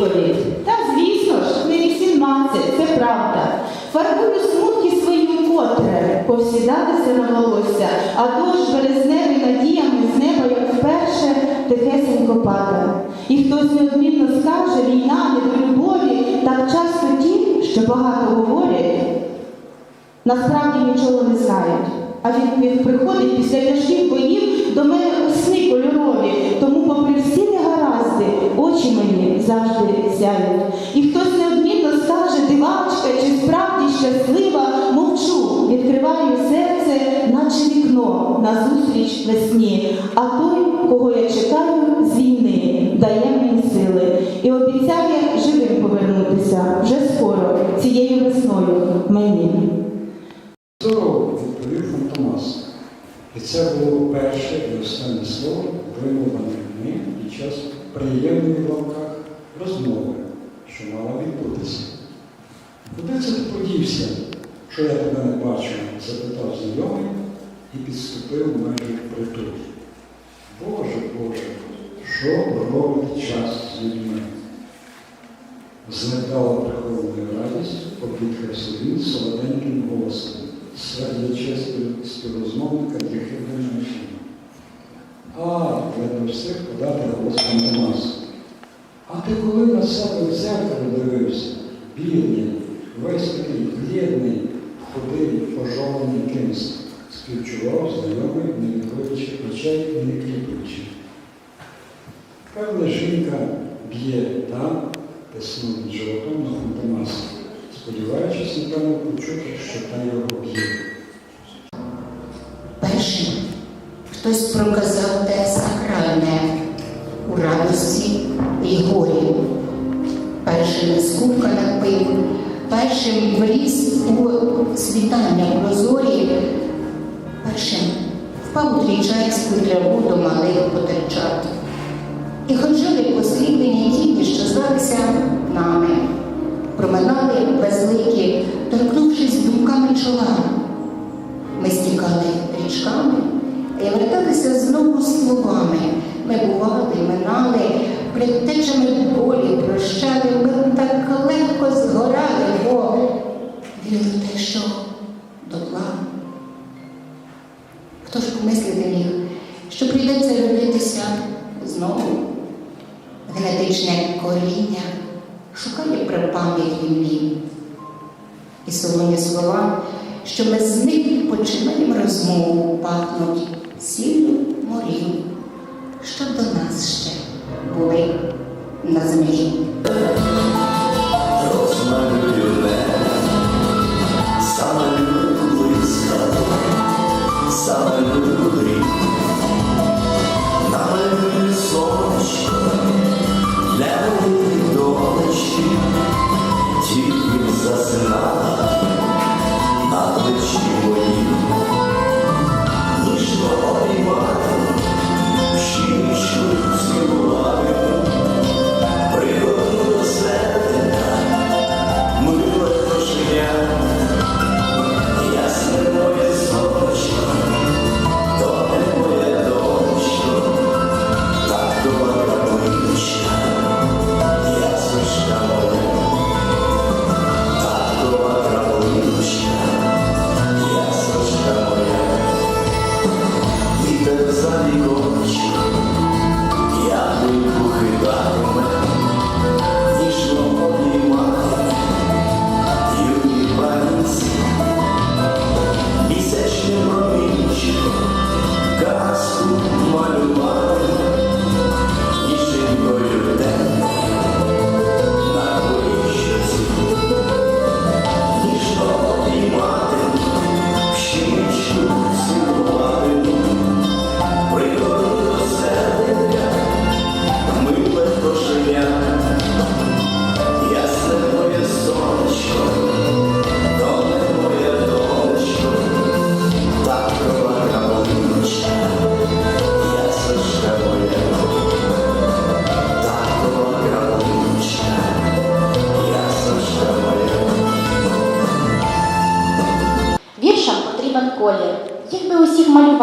відповідь. Та звісно ж, не 18, це правда. Фарбую смутки свої вкотре, повсідатися на волосся, а дощ березневий надіями з неба, як вперше, тихесенько падає. І хтось неодмінно скаже, війна не до любові, так часто ті, що багато говорять, насправді нічого не знають. А він приходить після тяжких боїв до мене у сни кольорові, тому, попри всі негаразди, очі мені завжди сяють. І хтось неодмінно скаже, дивачка, чи справді щаслива, мовчу, відкриваю серце, наче вікно назустріч весні. А той, кого я чекаю з війни, дає мені сили і обіцяє живим повернутися вже скоро, цією весною мені. Це було перше і останнє слово, вимовлене ним під час приємної в лапках розмови, що мала відбутися. Куди це ти подівся, що я тебе не бачу? запитав знайомий і підступив майже впритул. Боже, Боже, що робить час з людьми? З невдало прихованою радістю побідкався він солоденьким голосом, срадячи співрозмовника для машини. А, ледве встиг подати голос Фантомасу. А ти коли на себе в зеркало дивився? Бідний, весь такий блідний, худий, пожований кимсь, співчував знайомий, не відводячи очей і не кліпуючи. Певна жінка б'є там, де снують животом на Фантомасі, сподіваючись, напевно, почути, що та його б'є. Першим хтось проказав те сакральне у радості і горі. Першим з кубка напив, першим вліз у світання прозорі, першим впав у трійчанську траву до малих потерчат. І ходили послідлені тіні, що звалися нами, проминали безликі, торкнувшись думками чола. Ми стікали річками і верталися знову словами. Ми бували, минали, предтечами болі прощали, ми так легко згорали, бо вірили те, що дотла. Хто ж помислити міг, що прийдеться родитися знову? Генетичне коріння шукає при пам'яті мій. І солоні слова, що ми з ним починаємо розмову, пахнуть сіллю морів, що до нас ще були на землі.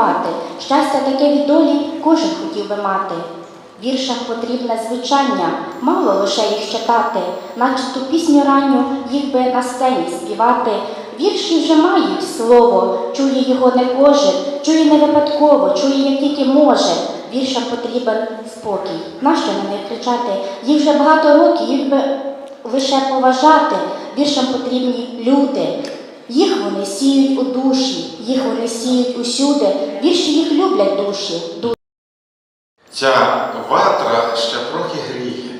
Малювати. Щастя таке від долі кожен хотів би мати. Віршам потрібне звучання, мало лише їх читати, наче ту пісню ранню їх би на сцені співати. Вірші вже мають слово, чує його не кожен, чує не випадково, чує як тільки може. Віршам потрібен спокій. Нащо на них кричати? Їх вже багато років, їх би лише поважати. Віршам потрібні люди. Їх вони сіють у душі, їх вони сіють усюди. Вірші їх люблять душі. Ця ватра ще трохи гріє,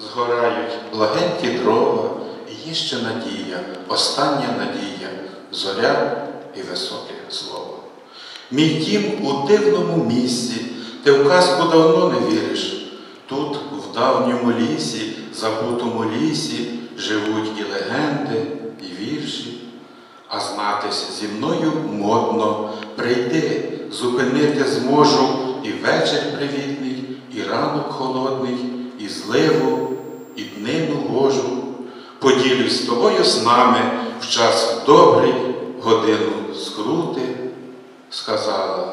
згорають благенькі дрова, і є ще надія, остання надія, зоря і високе слово. Мій дім у дивному місці, ти в казку давно не віриш. Тут, в давньому лісі, забутому лісі, живуть і легенди. А знатись зі мною модно, прийди, зупинити зможу і вечір привітний, і ранок холодний, і зливу, і днину гожу. Поділюсь з тобою снами в час добрий, годину скрути, сказала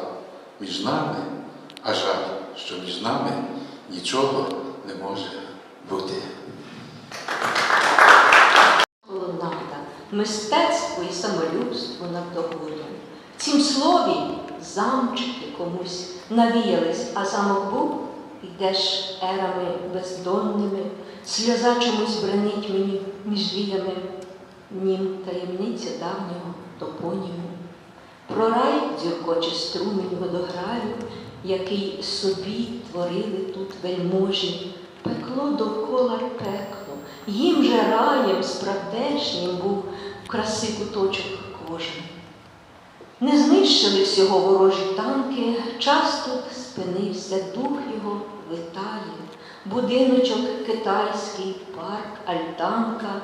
між нами, а жаль, що між нами нічого не може бути. Мистецтво і самолюбство над догодом. Цім слові замчики комусь навіялись, а замок був, йдеш ерами бездонними, сльоза чомусь бренить мені між віями, нім таємниця давнього топоніму. Про рай дзюркоче струмень водограю, який собі творили тут вельможі, пекло довкола пекло, їм же раєм справдешнім був в краси куточок кожен. Не знищили всього ворожі танки, час тут спинився, дух його витає, будиночок китайський, парк, альтанка,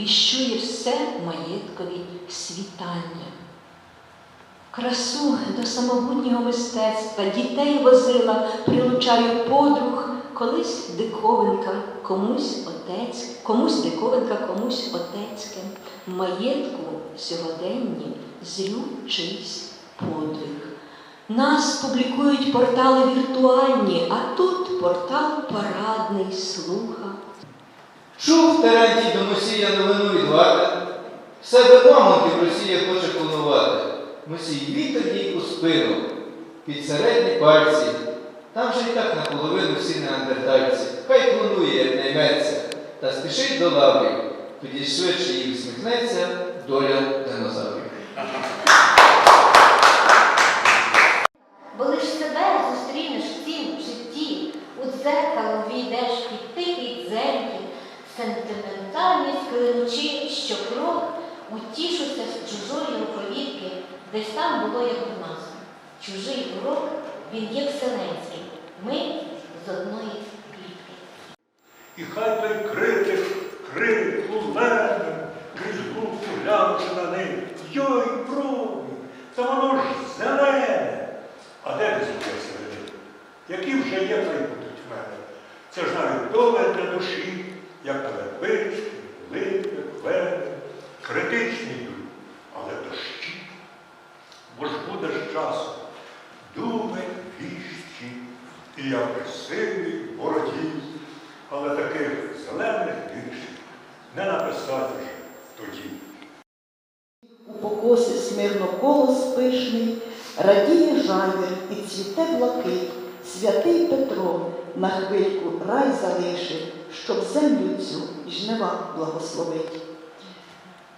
віщує все маєткові світання. Красу до самобутнього мистецтва дітей возила, прилучаю подруг, колись диковинка, комусь отець, комусь диковинка, комусь отецьке, маєтку сьогоденні зрю чийсь подвиг. Нас публікують портали віртуальні, а тут портал парадний слуха. Чув Терентій до Мосія новину від варти. В себе мамонтів Росія хоче клонувати. Мосій їй у спину, під середні пальці. Там же і так наполовину всі неандертальці. Хай клонує, як найметься, та спішить до лаврів. Тоді швидше їй всміхнеться доля динозаврів. Бо лиш себе зустрінеш в цім у дзеркало війдеш під дзенькіт, сентиментальність клинучи щокрок, утішуся з чужої руковідки, десь там було, як у нас. Чужий урок, він є вселенський, ми з одної клітки. І хай той критик крик лунене, крізь губку глянувши на них. Йой, брови, та воно ж зелене. А де ви зробили середини? Які вже є, то й будуть в мене. Це ж навіть доле для душі, як перепички, липи, клени, критичні але дощі. Бо ж буде ж часу, думи віщі, і я красивий бородій, але таких зелених віршів не написати вже тоді. У покосі смирно колос пишний, радіє жайвір і цвіте блакит. Святий Петро на хвильку рай залишив, щоб землю цю й жнива благословить.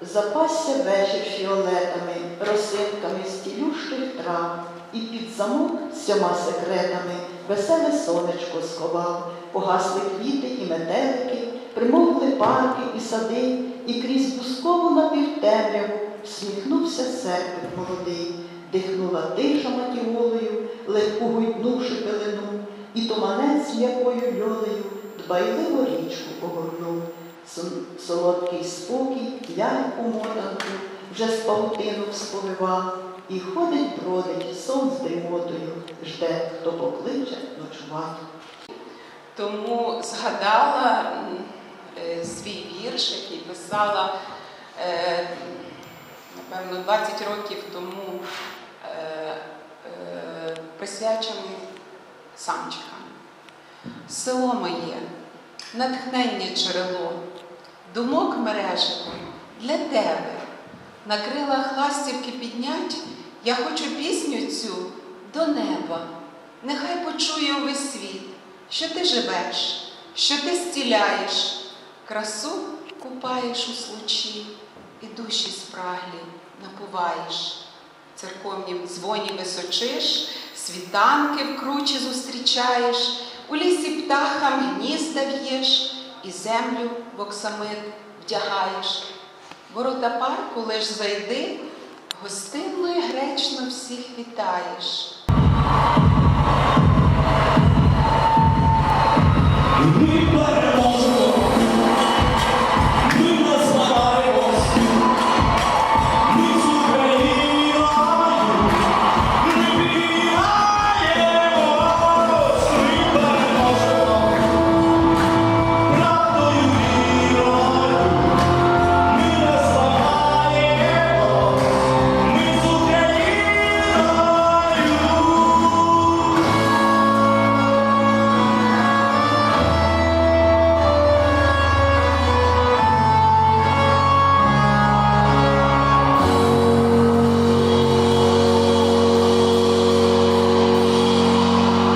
Запасся вечір фіолетами, росинками стілющих трав, і під замок сьома секретами веселе сонечко сховав, погасли квіти і метелики, примовкли парки і сади, і крізь бускову напівтемряву всміхнувся серпик молодий, дихнула тиша матіолою, легку гуйнувши пелену, і туманець м'якою льолею дбайливо річку огорнув. Сон- Солодкий спокій, ляльку мотанку, вже з паутину сповивав, і ходить бродить сон з дрімотою, жде, хто покличе ночувати. Тому згадала е, свій вірш, який писала, е, напевно, 20 років тому, е, присвячений самчикам. село моє, натхнення джерело, думок мереживо для тебе. На крилах ластівки піднять, я хочу пісню цю до неба. Нехай почує увесь світ, що ти живеш, що ти стіляєш, красу купаєш у случі і душі спраглі напуваєш. Церковнім дзвоні височиш, світанки в кручі зустрічаєш, у лісі птахам гнізда в'єш і землю в оксамит вдягаєш. Ворота парку лиш зайди, гостинно гречно всіх вітаєш.